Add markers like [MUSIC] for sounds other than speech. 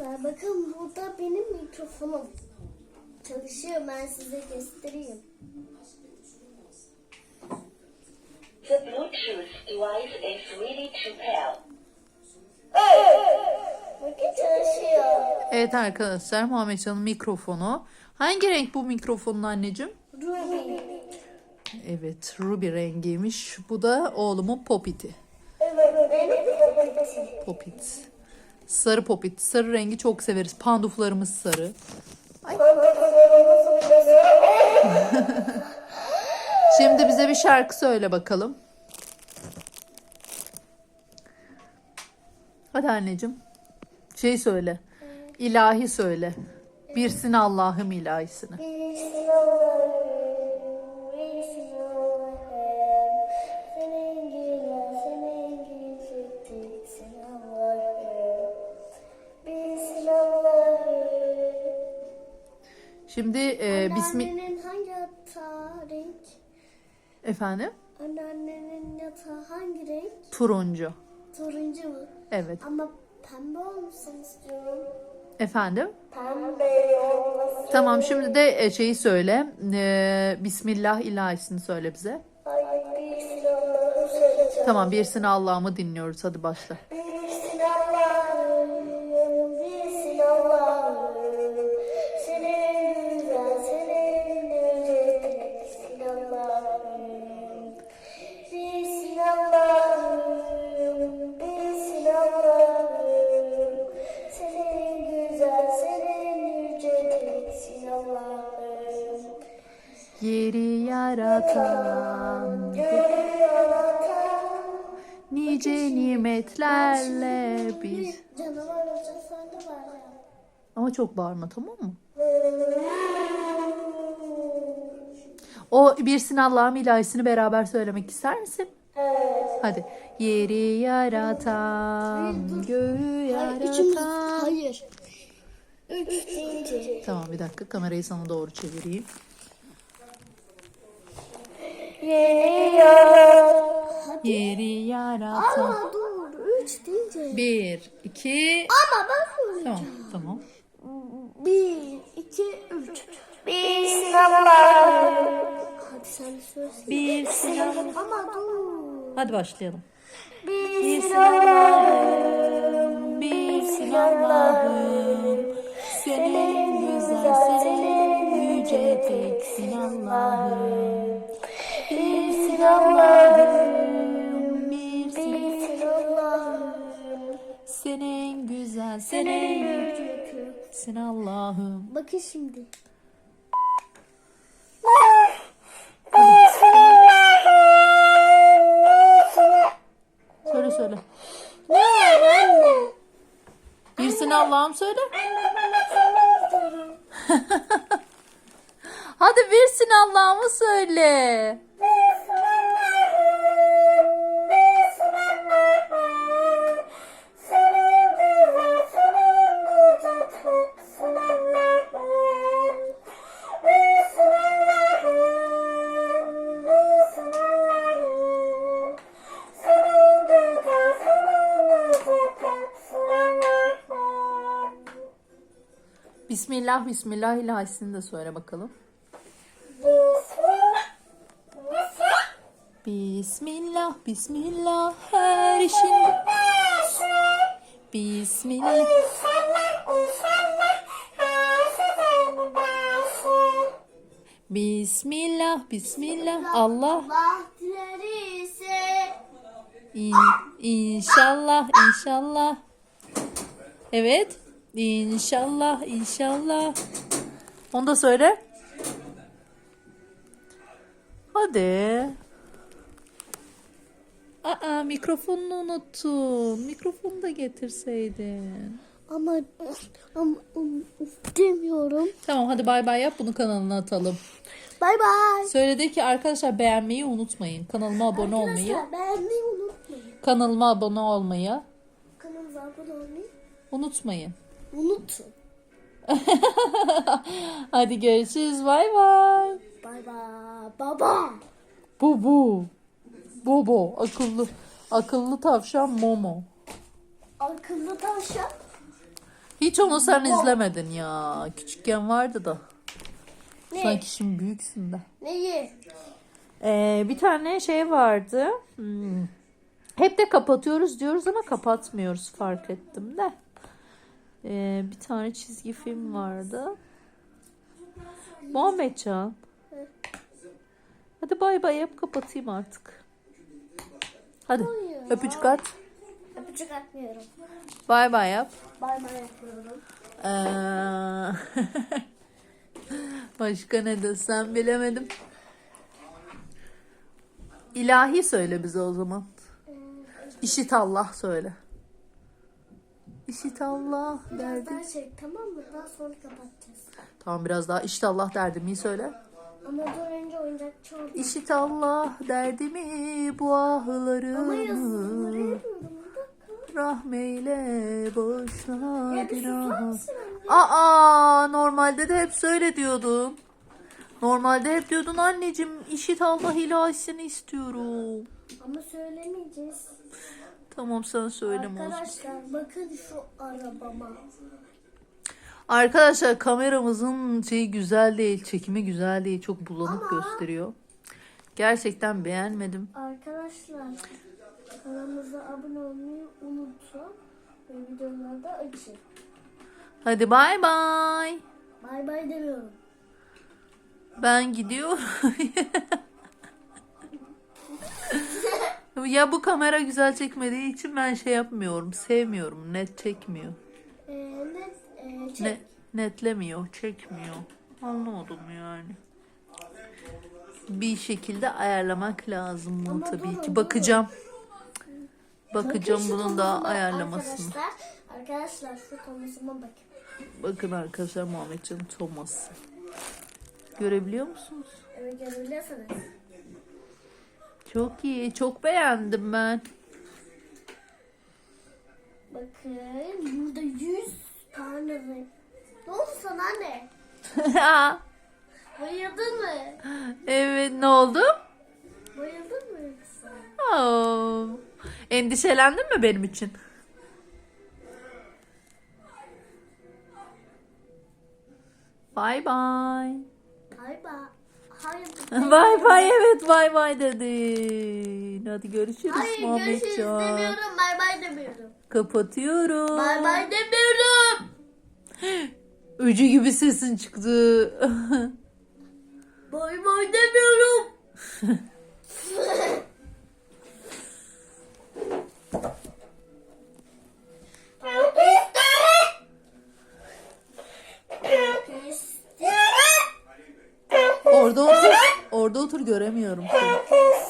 Bakın burada benim mikrofonum çalışıyor. Ben size göstereyim. The Bluetooth device is ready to pair. Bakın çalışıyor. Evet arkadaşlar Muhammedcan'ın mikrofonu. Hangi renk bu mikrofonun anneciğim? Ruby. Evet Ruby rengiymiş. Bu da oğlumun Popit'i. Evet benim favorite. Popit. Sarı Popit. Sarı rengi çok severiz. Panduflarımız sarı. [LAUGHS] Şimdi bize bir şarkı söyle bakalım. Hadi anneciğim. Şey söyle. İlahi söyle. Birsin Allah'ım ilahisini. Birsin Allah'ım, e, bismi... Anneannenin hangi yatağı renk? Efendim? Anneannenin yatağı hangi renk? Turuncu. Turuncu mu? Evet. Ama pembe olmasını istiyorum. Efendim? Pembe olmasın. Tamam şimdi de e, şeyi söyle. E, Bismillah ilahisini söyle bize. Ay söyleyeceğim. Tamam birsin Allah'ımı dinliyoruz. Hadi başla. Nice nimetlerle biz. Canavar olacak sen de var ya. Ama çok bağırma tamam mı? [LAUGHS] O birsin Allah'ım ilahisini beraber söylemek ister misin? Evet. Hadi. Yeri yaratan, göğü yaratan. hayır. Üç deyince. Tamam bir dakika kamerayı sana doğru çevireyim. Yeni yarat. Yeri yaratan. Ama dur. Üç deyince. Bir, iki. Ama ben söyleyeceğim. Tamam tamam. Bir, iki, üç. Birsin Allah'ım. Hadi sen söylesin. Birsin Allah'ım. Ama dur. Hadi başlayalım. Birsin Allah'ım. Birsin Allah'ım. Allah'ım. Bakın şimdi. Söyle söyle. Ne var anne? Birsin Allah'ım söyle. Anne bana sana. [LAUGHS] Hadi birsin Allah'ımı söyle. Bismillah, Bismillah ilahisini de söyle bakalım. Bismillah, Bismillah her işin. Bismillah. Bismillah, Bismillah. Allah. İn, inşallah, inşallah. Evet. İnşallah, inşallah. Onu da söyle. Hadi. Aa, mikrofonunu unuttun. Mikrofonu da getirseydin. ama ama demiyorum. Tamam hadi bay bay yap bunu kanalına atalım. Bay bay. Söyledi ki arkadaşlar beğenmeyi unutmayın. Kanalıma abone olmayı. Arkadaşlar beğenmeyi unutmayın. Kanalıma abone olmayı Kanalımıza abone olmayı unutmayın. Unutun. [LAUGHS] Hadi görüşürüz. Bay bay. Bay bay. Baba. Bubu. Bobo. Akıllı. Akıllı tavşan Momo. Akıllı tavşan. Hiç onu sen izlemedin ya. Küçükken vardı da. Ne? Sanki şimdi büyüksün de. Neyi? Ee, bir tane şey vardı. Hmm. Hep de kapatıyoruz diyoruz ama kapatmıyoruz fark ettim de. Ee, bir tane çizgi film vardı. Muhammedcan. Hadi bay bay yap kapatayım artık. Hadi Hayır. öpücük at. Öpücük atmıyorum. Bay bay yap. Bay bay yapıyorum. Ee, [LAUGHS] Başka ne desem bilemedim. İlahi söyle bize o zaman. İşit Allah söyle. İşit Allah Biraz derdim. daha çek tamam mı? Daha sonra kapatacağız. Tamam biraz daha işit Allah derdimi söyle. Ama dur önce oyuncakçı oldu. İşit Allah derdimi bu Ama yazıları ahlarımı rahmeyle bağışla Ya bir susar günahı. mısın anne? Aa normalde de hep söyle diyordun. Normalde hep diyordun anneciğim işit Allah ilahisini istiyorum. Ama söylemeyeceğiz. Tamam sen söyleme o zaman. Arkadaşlar bakın şu arabama. Arkadaşlar kameramızın şeyi güzel değil, çekimi güzel değil, çok bulanık Ama- gösteriyor. Gerçekten beğenmedim. Arkadaşlar kanalımıza abone olmayı unutun. Ve videoları da açın. Hadi bay bay. Bay bay demiyorum. Ben gidiyorum. ya bu kamera güzel çekmediği için ben şey yapmıyorum, sevmiyorum. Net çekmiyor. Ee, net, e, çek. Ne, netlemiyor, çekmiyor. Anlamadım yani. Bir şekilde ayarlamak lazım bunu Ama tabii durun, ki. durun. Bakacağım. Bakacağım Bakın bunun da Thomas'ıma ayarlamasını. Arkadaşlar, arkadaşlar şu Thomas'ıma bakın. Bakın arkadaşlar Muhammedcan'ın Thomas. Görebiliyor musunuz? Evet görebiliyorsunuz. Çok iyi. Çok beğendim ben. Bakın burada 100 tane. Ne oldu sana anne? [LAUGHS] Bayıldın mı? evet ne oldu? Bayıldın mı yoksa? Oo. Endişelendin mi benim için? Bye bye. Bay bay. Hayır. [LAUGHS] Bay bay evet bay bay dedin. Hadi görüşürüz Hayır görüşürüz Muhammedcan. demiyorum. Bay bay demiyorum. Kapatıyorum. Bay bay demiyorum. [GASPS] Öcü gibi sesin çıktı. [LAUGHS] Bay bay demiyorum. [LAUGHS] otur göremiyorum seni.